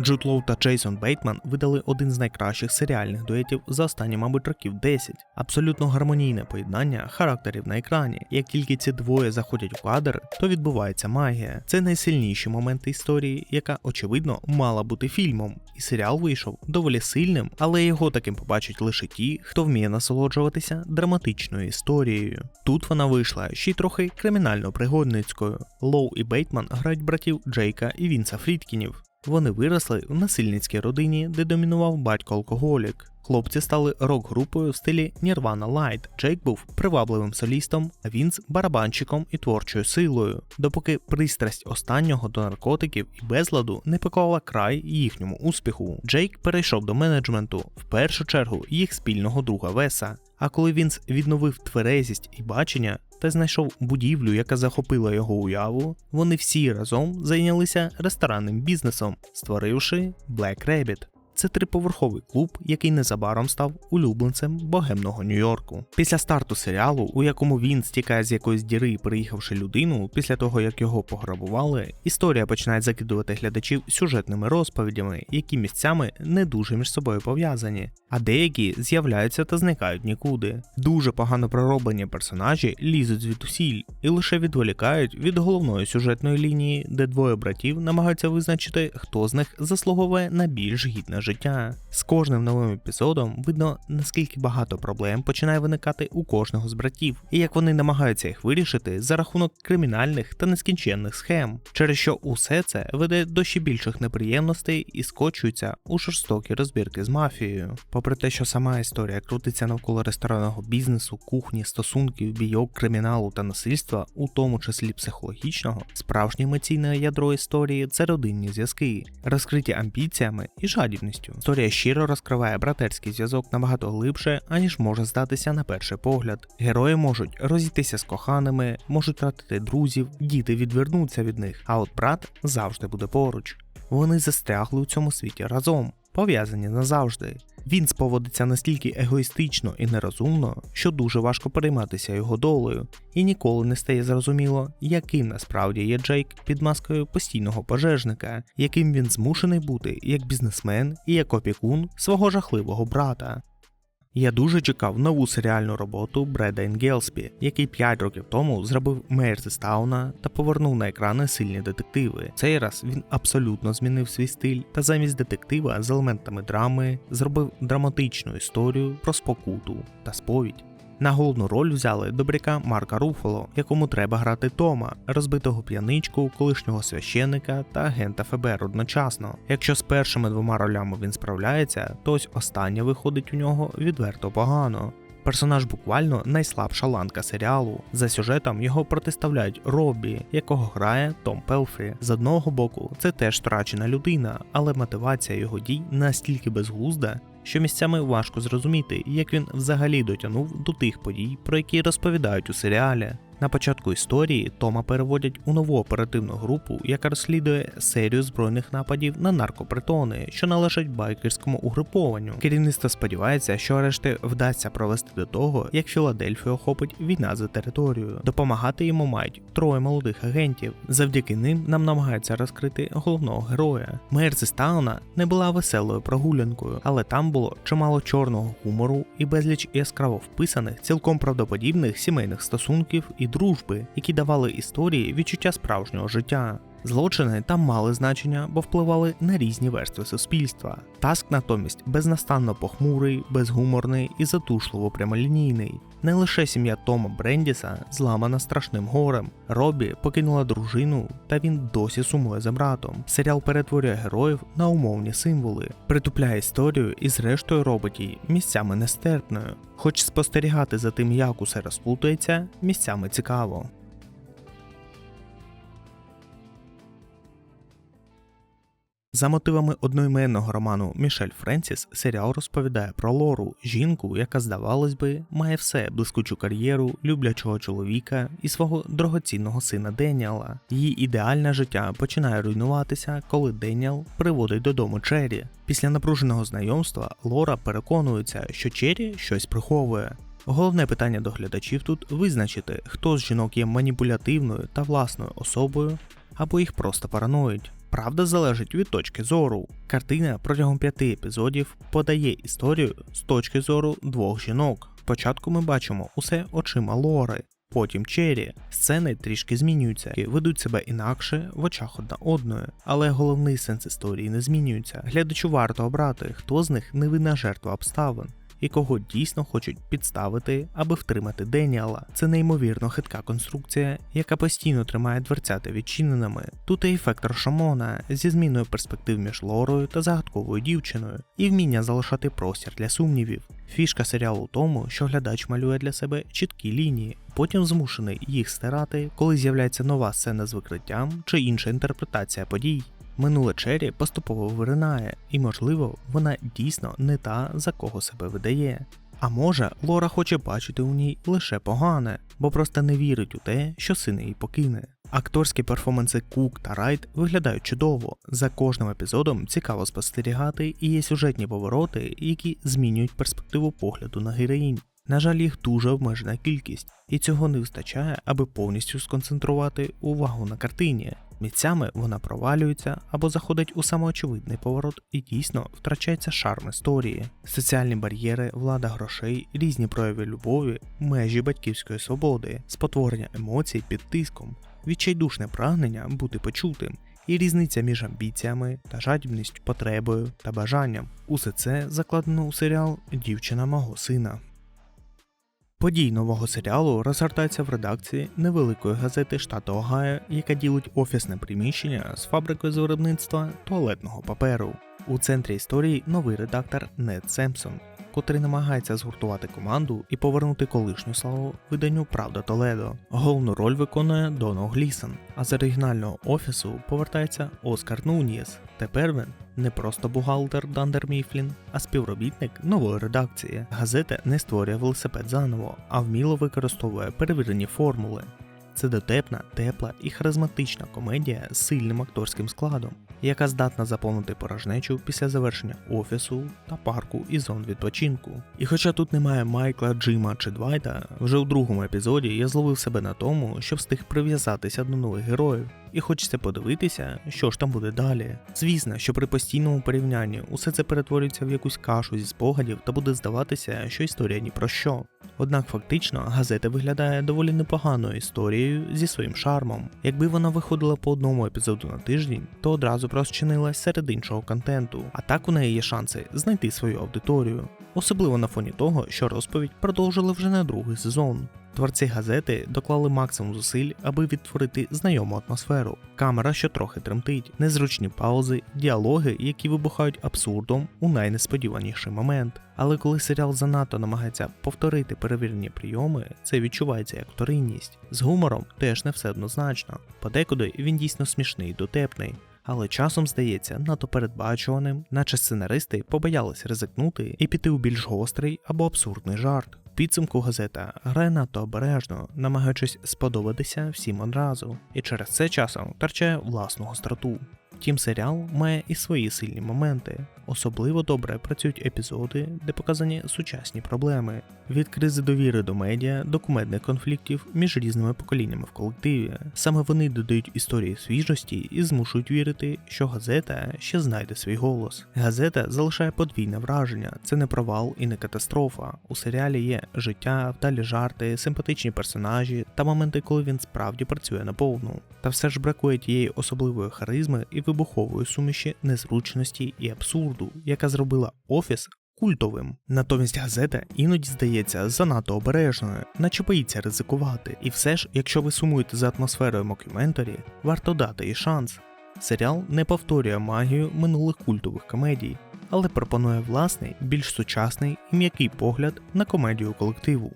Джуд Лоу та Джейсон Бейтман видали один з найкращих серіальних дуетів за останні, мабуть, років 10. Абсолютно гармонійне поєднання характерів на екрані. Як тільки ці двоє заходять у кадр, то відбувається магія. Це найсильніші моменти історії, яка, очевидно, мала бути фільмом. І серіал вийшов доволі сильним, але його таким побачать лише ті, хто вміє насолоджуватися драматичною історією. Тут вона вийшла ще й трохи кримінально-пригодницькою. Лоу і Бейтман грають братів Джейка і Вінса Фрідкінів. Вони виросли в насильницькій родині, де домінував батько-алкоголік. Хлопці стали рок-групою в стилі Nirvana Light. Джейк був привабливим солістом, а Вінс барабанщиком і творчою силою, допоки пристрасть останнього до наркотиків і безладу не поклала край їхньому успіху. Джейк перейшов до менеджменту, в першу чергу їх спільного друга Веса. А коли Вінс відновив тверезість і бачення та знайшов будівлю, яка захопила його уяву, вони всі разом зайнялися ресторанним бізнесом, створивши Black Rabbit. Це триповерховий клуб, який незабаром став улюбленцем богемного Нью-Йорку. Після старту серіалу, у якому він стікає з якоїсь діри, приїхавши людину, після того як його пограбували, історія починає закидувати глядачів сюжетними розповідями, які місцями не дуже між собою пов'язані, а деякі з'являються та зникають нікуди. Дуже погано пророблені персонажі лізуть звідусіль і лише відволікають від головної сюжетної лінії, де двоє братів намагаються визначити, хто з них заслуговує на більш гідне життя. З кожним новим епізодом видно, наскільки багато проблем починає виникати у кожного з братів, і як вони намагаються їх вирішити за рахунок кримінальних та нескінченних схем, через що усе це веде до ще більших неприємностей і скочується у жорстокі розбірки з мафією. Попри те, що сама історія крутиться навколо ресторанного бізнесу, кухні, стосунків, бійок, криміналу та насильства, у тому числі психологічного, справжнє емоційне ядро історії це родинні зв'язки, розкриті амбіціями і жадібністю. Історія щиро розкриває братерський зв'язок набагато глибше, аніж може здатися на перший погляд. Герої можуть розійтися з коханими, можуть втратити друзів, діти відвернуться від них, а от брат завжди буде поруч. Вони застрягли у цьому світі разом, пов'язані назавжди. Він споводиться настільки егоїстично і нерозумно, що дуже важко перейматися його долею, і ніколи не стає зрозуміло, яким насправді є Джейк під маскою постійного пожежника, яким він змушений бути як бізнесмен і як опікун свого жахливого брата. Я дуже чекав нову серіальну роботу Бреда Інгелспі, який 5 років тому зробив Мейрзестауна та повернув на екрани сильні детективи. Цей раз він абсолютно змінив свій стиль та замість детектива з елементами драми зробив драматичну історію про спокуту та сповідь. На головну роль взяли добряка Марка Руфало, якому треба грати Тома, розбитого п'яничку, колишнього священика та агента ФБР одночасно. Якщо з першими двома ролями він справляється, то ось остання виходить у нього відверто погано. Персонаж буквально найслабша ланка серіалу. За сюжетом його протиставляють Роббі, якого грає Том Пелфрі. З одного боку, це теж втрачена людина, але мотивація його дій настільки безглузда, що місцями важко зрозуміти, як він взагалі дотягнув до тих подій, про які розповідають у серіалі. На початку історії Тома переводять у нову оперативну групу, яка розслідує серію збройних нападів на наркопритони, що належать байкерському угрупованню. Керівництво сподівається, що арешти вдасться провести до того, як Філадельфію охопить війна за територію. Допомагати йому мають троє молодих агентів. Завдяки ним нам намагаються розкрити головного героя. Мер Стауна не була веселою прогулянкою, але там було чимало чорного гумору і безліч яскраво вписаних, цілком правдоподібних сімейних стосунків і дружби, які давали історії відчуття справжнього життя. Злочини там мали значення, бо впливали на різні верстви суспільства. Таск натомість безнастанно похмурий, безгуморний і затушливо прямолінійний. Не лише сім'я Тома Брендіса зламана страшним горем. Робі покинула дружину, та він досі сумує за братом. Серіал перетворює героїв на умовні символи, притупляє історію і, зрештою, робить її місцями нестерпною. Хоч спостерігати за тим, як усе розплутається, місцями цікаво. За мотивами одноіменного роману Мішель Френсіс, серіал розповідає про Лору, жінку, яка, здавалось би, має все блискучу кар'єру, люблячого чоловіка і свого дорогоцінного сина Деніала. Її ідеальне життя починає руйнуватися, коли Деніал приводить додому Чері. Після напруженого знайомства Лора переконується, що Чері щось приховує. Головне питання до глядачів тут визначити, хто з жінок є маніпулятивною та власною особою, або їх просто параноїть. Правда залежить від точки зору. Картина протягом п'яти епізодів подає історію з точки зору двох жінок. Спочатку ми бачимо усе очима Лори, потім Чері. Сцени трішки змінюються і ведуть себе інакше в очах одна одної, але головний сенс історії не змінюється. Глядачу варто обрати, хто з них невинна жертва обставин. І кого дійсно хочуть підставити, аби втримати Деніала. Це неймовірно хитка конструкція, яка постійно тримає дверцята відчиненими. Тут і ефект Рошамона зі зміною перспектив між Лорою та загадковою дівчиною, і вміння залишати простір для сумнівів. Фішка серіалу у тому, що глядач малює для себе чіткі лінії, потім змушений їх стирати, коли з'являється нова сцена з викриттям чи інша інтерпретація подій. Минуле Чері поступово виринає, і, можливо, вона дійсно не та, за кого себе видає. А може, Лора хоче бачити у ній лише погане, бо просто не вірить у те, що син її покине. Акторські перформанси Кук та Райт виглядають чудово. За кожним епізодом цікаво спостерігати, і є сюжетні повороти, які змінюють перспективу погляду на героїнь. На жаль, їх дуже обмежена кількість, і цього не вистачає, аби повністю сконцентрувати увагу на картині. Місцями вона провалюється або заходить у самоочевидний поворот і дійсно втрачається шарм історії. Соціальні бар'єри, влада грошей, різні прояви любові, межі батьківської свободи, спотворення емоцій під тиском, відчайдушне прагнення бути почутим. І різниця між амбіціями та жадібністю, потребою та бажанням. Усе це закладено у серіал Дівчина мого сина. Подій нового серіалу розгортаються в редакції невеликої газети штату Огайо, яка ділить офісне приміщення з фабрикою з виробництва туалетного паперу. У центрі історії новий редактор Нед Семпсон, котрий намагається згуртувати команду і повернути колишню славу виданню Правда Толедо. Головну роль виконує Доно Глісон, а з оригінального офісу повертається Оскар Нунієс. Тепер він не просто бухгалтер Дандер Міфлін, а співробітник нової редакції. Газета не створює велосипед заново, а вміло використовує перевірені формули. Це дотепна, тепла і харизматична комедія з сильним акторським складом, яка здатна заповнити порожнечу після завершення офісу та парку і зон відпочинку. І хоча тут немає Майкла, Джима чи Двайта, вже у другому епізоді я зловив себе на тому, що встиг прив'язатися до нових героїв, і хочеться подивитися, що ж там буде далі. Звісно, що при постійному порівнянні усе це перетворюється в якусь кашу зі спогадів та буде здаватися, що історія ні про що. Однак фактично газета виглядає доволі непоганою історією зі своїм шармом. Якби вона виходила по одному епізоду на тиждень, то одразу б розчинилась серед іншого контенту, а так у неї є шанси знайти свою аудиторію, особливо на фоні того, що розповідь продовжили вже на другий сезон. Творці газети доклали максимум зусиль, аби відтворити знайому атмосферу. Камера, що трохи тремтить, незручні паузи, діалоги, які вибухають абсурдом у найнесподіваніший момент. Але коли серіал занадто намагається повторити перевірені прийоми, це відчувається як вторинність. З гумором теж не все однозначно. Подекуди він дійсно смішний і дотепний. Але часом здається надто передбачуваним, наче сценаристи побоялись ризикнути і піти у більш гострий або абсурдний жарт. Підсумку газета грає надто обережно, намагаючись сподобатися всім одразу, і через це часом втрачає власну гостроту. Втім, серіал має і свої сильні моменти. Особливо добре працюють епізоди, де показані сучасні проблеми від кризи довіри до медіа до кумедних конфліктів між різними поколіннями в колективі. Саме вони додають історії свіжості і змушують вірити, що газета ще знайде свій голос. Газета залишає подвійне враження, це не провал і не катастрофа. У серіалі є життя, вдалі жарти, симпатичні персонажі та моменти, коли він справді працює наповну. Та все ж бракує тієї особливої харизми і вибухової суміші незручності і абсурду, яка зробила офіс культовим. Натомість газета іноді здається занадто обережною, наче боїться ризикувати. І все ж, якщо ви сумуєте за атмосферою мокюментарі, варто дати їй шанс. Серіал не повторює магію минулих культових комедій, але пропонує власний, більш сучасний і м'який погляд на комедію колективу.